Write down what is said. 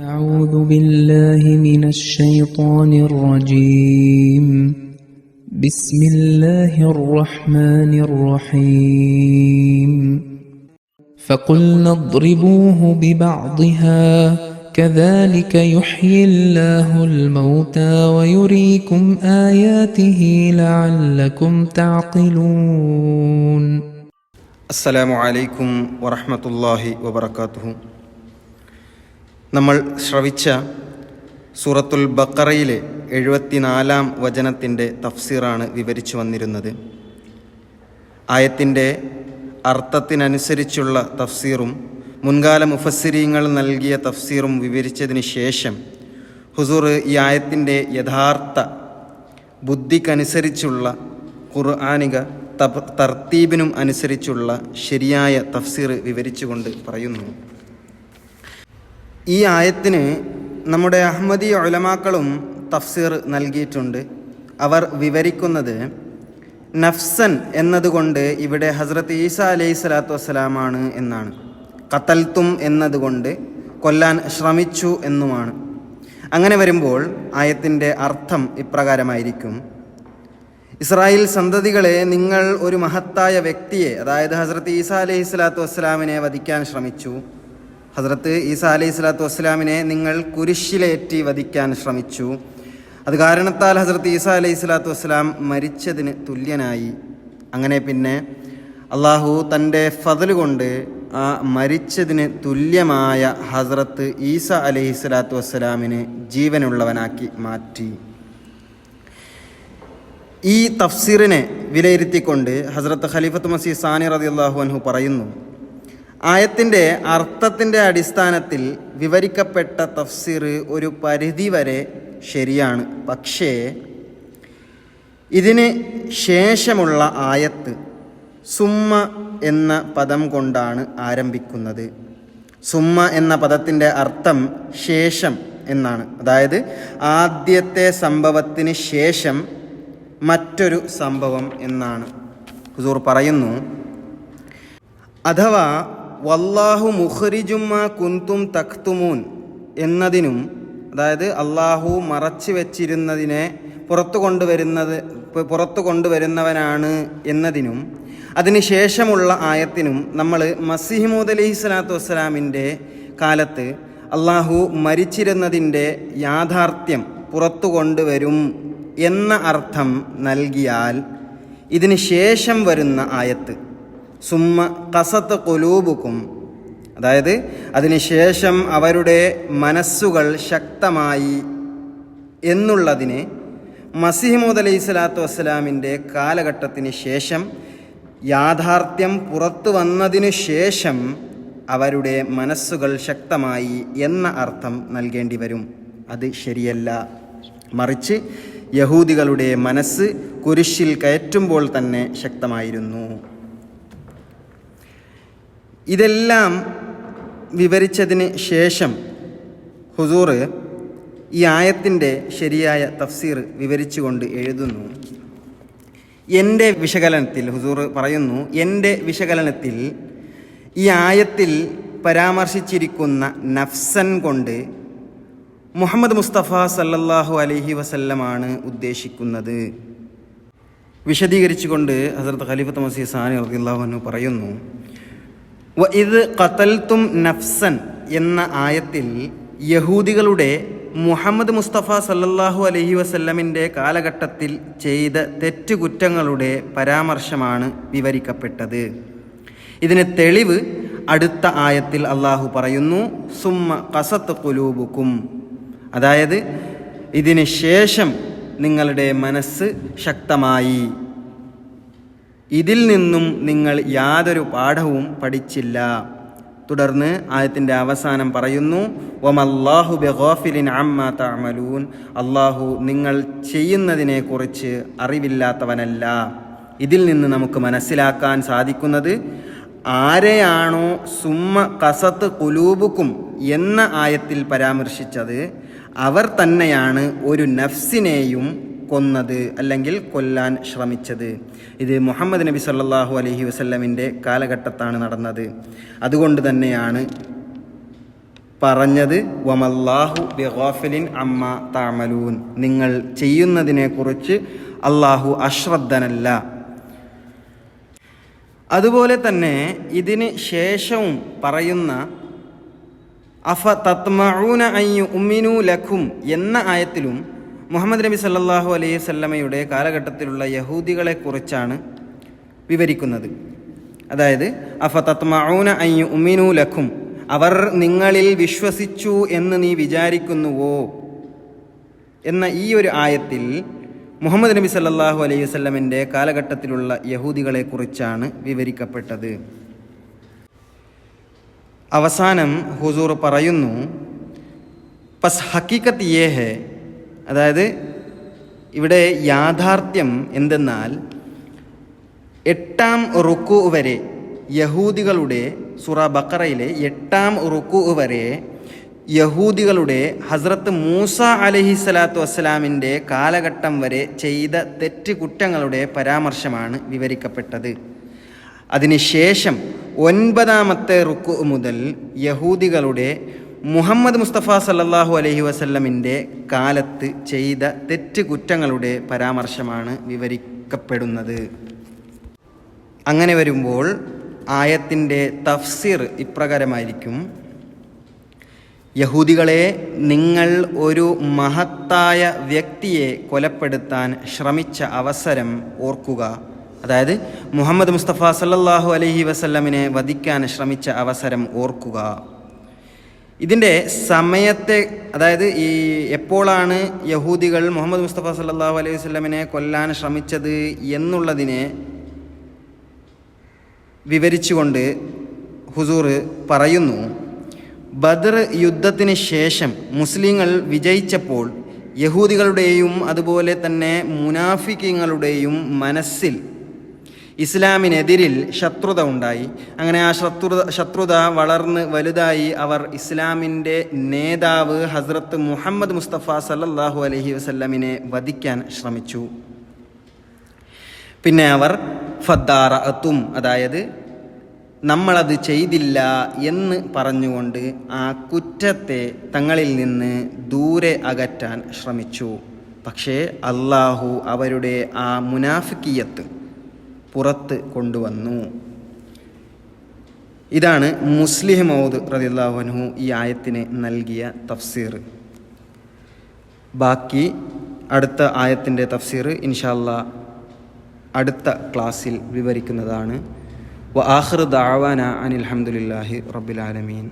أعوذ بالله من الشيطان الرجيم. بسم الله الرحمن الرحيم. فقلنا اضربوه ببعضها كذلك يحيي الله الموتى ويريكم آياته لعلكم تعقلون. السلام عليكم ورحمة الله وبركاته. നമ്മൾ ശ്രവിച്ച സൂറത്തുൽ ബക്കറയിലെ എഴുപത്തിനാലാം വചനത്തിന്റെ തഫ്സീറാണ് വിവരിച്ചു വന്നിരുന്നത്. ആയത്തിന്റെ അർത്ഥത്തിനനുസരിച്ചുള്ള തഫ്സീറും മുൻകാല മുഫസ്സിരീങ്ങൾ നൽകിയ തഫ്സീറും വിവരിച്ചതിന് ശേഷം ഹുസൂർ ഈ ആയത്തിന്റെ യഥാർത്ഥ ബുദ്ധിക്കനുസരിച്ചുള്ള ഖുർആാനിക തർത്തീബിനും അനുസരിച്ചുള്ള ശരിയായ തഫ്സീർ വിവരിച്ചുകൊണ്ട് പറയുന്നു. ഈ ആയത്തിന് നമ്മുടെ അഹമ്മദി ഒലമാക്കളും തഫ്സീർ നൽകിയിട്ടുണ്ട്. അവർ വിവരിക്കുന്നത് നഫ്സൻ എന്നതുകൊണ്ട് ഇവിടെ ഹസ്രത്ത് ഈസ അലൈഹി സ്വലാത്തു വസ്സലാമാണ് എന്നാണ്. കത്തൽത്തും എന്നതുകൊണ്ട് കൊല്ലാൻ ശ്രമിച്ചു എന്നുമാണ്. അങ്ങനെ വരുമ്പോൾ ആയത്തിന്റെ അർത്ഥം ഇപ്രകാരമായിരിക്കും. ഇസ്രായേൽ സന്തതികളെ നിങ്ങൾ ഒരു മഹത്തായ വ്യക്തിയെ അതായത് ഹസ്രത്ത് ഈസ അലൈഹി സ്വലാത്തു വസ്സലാമിനെ വധിക്കാൻ ശ്രമിച്ചു. ഹസ്രത്ത് ഈസ അലൈഹി സ്വലാത്തു വസ്സലാമിനെ നിങ്ങൾ കുരിശിലേറ്റി വധിക്കാൻ ശ്രമിച്ചു. അത് കാരണത്താൽ ഹസ്രത്ത് ഈസ അലൈഹി സ്വലാത്തു വസ്സലാം മരിച്ചതിന് തുല്യനായി. അങ്ങനെ പിന്നെ അള്ളാഹു തന്റെ ഫതൽ കൊണ്ട് ആ മരിച്ചതിന് തുല്യമായ ഹസ്രത്ത് ഈസ അലൈഹി സ്വലാത്തു വസ്സലാമിന് ജീവനുള്ളവനാക്കി മാറ്റി. ഈ തഫ്സീറിനെ വിലയിരുത്തിക്കൊണ്ട് ഹസ്രത്ത് ഖലീഫത്ത് മസീ സാനി റതി അള്ളാഹു അൻഹു പറയുന്നു ആയത്തിന്റെ അർത്ഥത്തിന്റെ അടിസ്ഥാനത്തിൽ വിവരിക്കപ്പെട്ട തഫ്സീർ ഒരു പരിധി വരെ ശരിയാണ്. പക്ഷേ ഇതിന് ശേഷമുള്ള ആയത്ത് സുമ്മ എന്ന പദം കൊണ്ടാണ് ആരംഭിക്കുന്നത്. സുമ്മ എന്ന പദത്തിന്റെ അർത്ഥം ശേഷം എന്നാണ്. അതായത് ആദ്യത്തെ സംഭവത്തിന് ശേഷം മറ്റൊരു സംഭവം എന്നാണ്. ഹുസൂർ പറയുന്നു അഥവാ വല്ലാഹു മുഖറിജുമ്മ കുന്തും തഖ്തുമൂൻ എന്നതിനും അതായത് അള്ളാഹു മറച്ചു വെച്ചിരുന്നതിനെ പുറത്തു കൊണ്ടുവരുന്നത് പുറത്തു കൊണ്ടുവരുന്നവനാണ് എന്നതിനും അതിനുശേഷമുള്ള ആയത്തിനും നമ്മൾ മസിഹിമൂദ് അലഹി സ്വലാത്തു വസ്സലാമിന്റെ കാലത്ത് അള്ളാഹു മരിച്ചിരുന്നതിന്റെ യാഥാർത്ഥ്യം പുറത്തു കൊണ്ടുവരും എന്ന അർത്ഥം നൽകിയാൽ ഇതിന് ശേഷം വരുന്ന ആയത്ത്. സുമ്മ കസത്ത് കൊലൂബുക്കും അതായത് അതിനുശേഷം അവരുടെ മനസ്സുകൾ ശക്തമായി എന്നുള്ളതിനെ മസിഹിമൂദ് അലൈഹി സ്വലാത്തു വസ്സലാമിന്റെ കാലഘട്ടത്തിന് ശേഷം യാഥാർത്ഥ്യം പുറത്തു വന്നതിനു ശേഷം അവരുടെ മനസ്സുകൾ ശക്തമായി എന്ന അർത്ഥം നൽകേണ്ടി വരും. അത് ശരിയല്ല. മറിച്ച് യഹൂദികളുടെ മനസ്സ് കുരിശിൽ കയറ്റുമ്പോൾ തന്നെ ശക്തമായിരുന്നു. ഇതെല്ലാം വിവരിച്ചതിന് ശേഷം ഹുസൂർ ഈ ആയത്തിന്റെ ശരിയായ തഫ്സീർ വിവരിച്ചുകൊണ്ട് എഴുതുന്നു. എന്റെ വിശകലനത്തിൽ ഹുസൂർ പറയുന്നു എന്റെ വിശകലനത്തിൽ ഈ ആയത്തിൽ പരാമർശിച്ചിരിക്കുന്ന നഫ്സൻ കൊണ്ട് മുഹമ്മദ് മുസ്തഫ സല്ലല്ലാഹു അലഹി വസല്ലമാണ് ഉദ്ദേശിക്കുന്നത്. വിശദീകരിച്ചുകൊണ്ട് ഹസരത്ത് ഖലീഫത്ത് മസീ സാനി റളിയല്ലാഹു പറയുന്നു ഇത് കത്തൽത്തും നഫ്സൻ എന്ന ആയത്തിൽ യഹൂദികളുടെ മുഹമ്മദ് മുസ്തഫ സല്ലല്ലാഹു അലഹി വസല്ലമിന്റെ കാലഘട്ടത്തിൽ ചെയ്ത തെറ്റുകുറ്റങ്ങളുടെ പരാമർശമാണ് വിവരിക്കപ്പെട്ടത്. ഇതിന് തെളിവ് അടുത്ത ആയത്തിൽ അള്ളാഹു പറയുന്നു സുമ്മ കസത്ത് കുലൂബുക്കും അതായത് ഇതിന് ശേഷം നിങ്ങളുടെ മനസ്സ് ശക്തമായി ഇതിൽ നിന്നും നിങ്ങൾ യാതൊരു പാഠവും പഠിച്ചില്ല. തുടർന്ന് ആയത്തിന്റെ അവസാനം പറയുന്നു ഒമല്ലാഹു ബെഗോഫിലിൻ അമ്മ തമലൂൻ അള്ളാഹു നിങ്ങൾ ചെയ്യുന്നതിനെക്കുറിച്ച് അറിവില്ലാത്തവനല്ല. ഇതിൽ നിന്ന് നമുക്ക് മനസ്സിലാക്കാൻ സാധിക്കുന്നത് ആരെയാണോ സുമ്മ കസത്ത് കുലൂബുക്കും എന്ന ആയത്തിൽ പരാമർശിച്ചത് അവർ തന്നെയാണ് ഒരു നഫ്സിനെയും കൊന്നത് അല്ലെങ്കിൽ കൊല്ലാൻ ശ്രമിച്ചത്. ഇത് മുഹമ്മദ് നബി സല്ലാഹു അലഹി വസ്ല്ലമിന്റെ കാലഘട്ടത്താണ് നടന്നത്. അതുകൊണ്ട് തന്നെയാണ് പറഞ്ഞത് വമല്ലാഹു ബിഗാഫിലിൻ അമ്മ താമലൂൻ നിങ്ങൾ ചെയ്യുന്നതിനെക്കുറിച്ച് അള്ളാഹു അശ്രദ്ധനല്ല. അതുപോലെ തന്നെ ഇതിന് ശേഷവും പറയുന്ന അഫ തത്മഊന അയ്യു ഉമ്മിനു ലഖും എന്ന ആയത്തിലും മുഹമ്മദ് നബി സല്ലാഹു അലൈഹി വസല്ലമയുടെ കാലഘട്ടത്തിലുള്ള യഹൂദികളെ കുറിച്ചാണ് വിവരിക്കുന്നത്. അതായത് അഫ തത്മഊന അയ്യു ഉമിനു ലഖും അവർ നിങ്ങളിൽ വിശ്വസിച്ചു എന്ന് നീ വിചാരിക്കുന്നുവോ? എന്ന ഈ ഒരു ആയത്തിൽ മുഹമ്മദ് നബി സല്ലാഹു അലൈഹി വല്ലമിന്റെ കാലഘട്ടത്തിലുള്ള യഹൂദികളെ കുറിച്ചാണ് വിവരിക്കപ്പെട്ടത്. അവസാനം ഹുസൂർ പറയുന്നു പസ് ഹക്കീക്കത്ത് യേ ഹെ അതായത് ഇവിടെ യാഥാർത്ഥ്യം എന്തെന്നാൽ എട്ടാം റുക്കു വരെ യഹൂദികളുടെ സുറ ബക്കറയിലെ എട്ടാം റുക്കു വരെ യഹൂദികളുടെ ഹസ്രത്ത് മൂസ അലഹി സ്വലാത്തു വസ്സലാമിന്റെ കാലഘട്ടം വരെ ചെയ്ത തെറ്റ് കുറ്റങ്ങളുടെ പരാമർശമാണ് വിവരിക്കപ്പെട്ടത്. അതിനുശേഷം ഒൻപതാമത്തെ റുക്കു മുതൽ യഹൂദികളുടെ മുഹമ്മദ് മുസ്തഫ സല്ലാഹു അലഹി വസല്ലമിന്റെ കാലത്ത് ചെയ്ത തെറ്റ് കുറ്റങ്ങളുടെ പരാമർശമാണ് വിവരിക്കപ്പെടുന്നത്. അങ്ങനെ വരുമ്പോൾ ആയത്തിന്റെ തഫ്സീർ ഇപ്രകാരമായിരിക്കും. യഹൂദികളെ നിങ്ങൾ ഒരു മഹത്തായ വ്യക്തിയെ കൊലപ്പെടുത്താൻ ശ്രമിച്ച അവസരം ഓർക്കുക. അതായത് മുഹമ്മദ് മുസ്തഫ സല്ലാഹു അലഹി വസല്ലമിനെ വധിക്കാൻ ശ്രമിച്ച അവസരം ഓർക്കുക. ഇതിന്റെ സമയത്തെ അതായത് ഈ എപ്പോഴാണ് യഹൂദികൾ മുഹമ്മദ് മുസ്തഫ സല്ലാഹു അലൈഹി വസ്ലമിനെ കൊല്ലാൻ ശ്രമിച്ചത് എന്നുള്ളതിനെ വിവരിച്ചുകൊണ്ട് ഹുസൂർ പറയുന്നു ബദർ യുദ്ധത്തിന് ശേഷം മുസ്ലിങ്ങൾ വിജയിച്ചപ്പോൾ യഹൂദികളുടെയും അതുപോലെ തന്നെ മുനാഫിക്കങ്ങളുടെയും മനസ്സിൽ ഇസ്ലാമിനെതിരിൽ ശത്രുത ഉണ്ടായി. അങ്ങനെ ആ ശത്രുത ശത്രുത വളർന്ന് വലുതായി അവർ ഇസ്ലാമിന്റെ നേതാവ് ഹസ്രത്ത് മുഹമ്മദ് മുസ്തഫ സല്ലല്ലാഹു അലഹി വസ്ല്ലമിനെ വധിക്കാൻ ശ്രമിച്ചു. പിന്നെ അവർ ഫദ്ദാറ അത്തും അതായത് നമ്മളത് ചെയ്തില്ല എന്ന് പറഞ്ഞുകൊണ്ട് ആ കുറ്റത്തെ തങ്ങളിൽ നിന്ന് ദൂരെ അകറ്റാൻ ശ്രമിച്ചു. പക്ഷേ അള്ളാഹു അവരുടെ ആ മുനാഫിക്കിയത്ത് പുറത്ത് കൊണ്ടുവന്നു. ഇതാണ് മുസ്ലിം മൗദ് റദിള്ളാഹുനഹു ഈ ആയത്തിന് നൽകിയ തഫ്സീർ. ബാക്കി അടുത്ത ആയത്തിന്റെ തഫ്സീർ ഇൻഷാല്ല അടുത്ത ക്ലാസ്സിൽ വിവരിക്കുന്നതാണ്. വ ആഹ്റു ദാവാന അനിൽ ഹംദുലില്ലാഹി റബ്ബിൽ ആലമീൻ.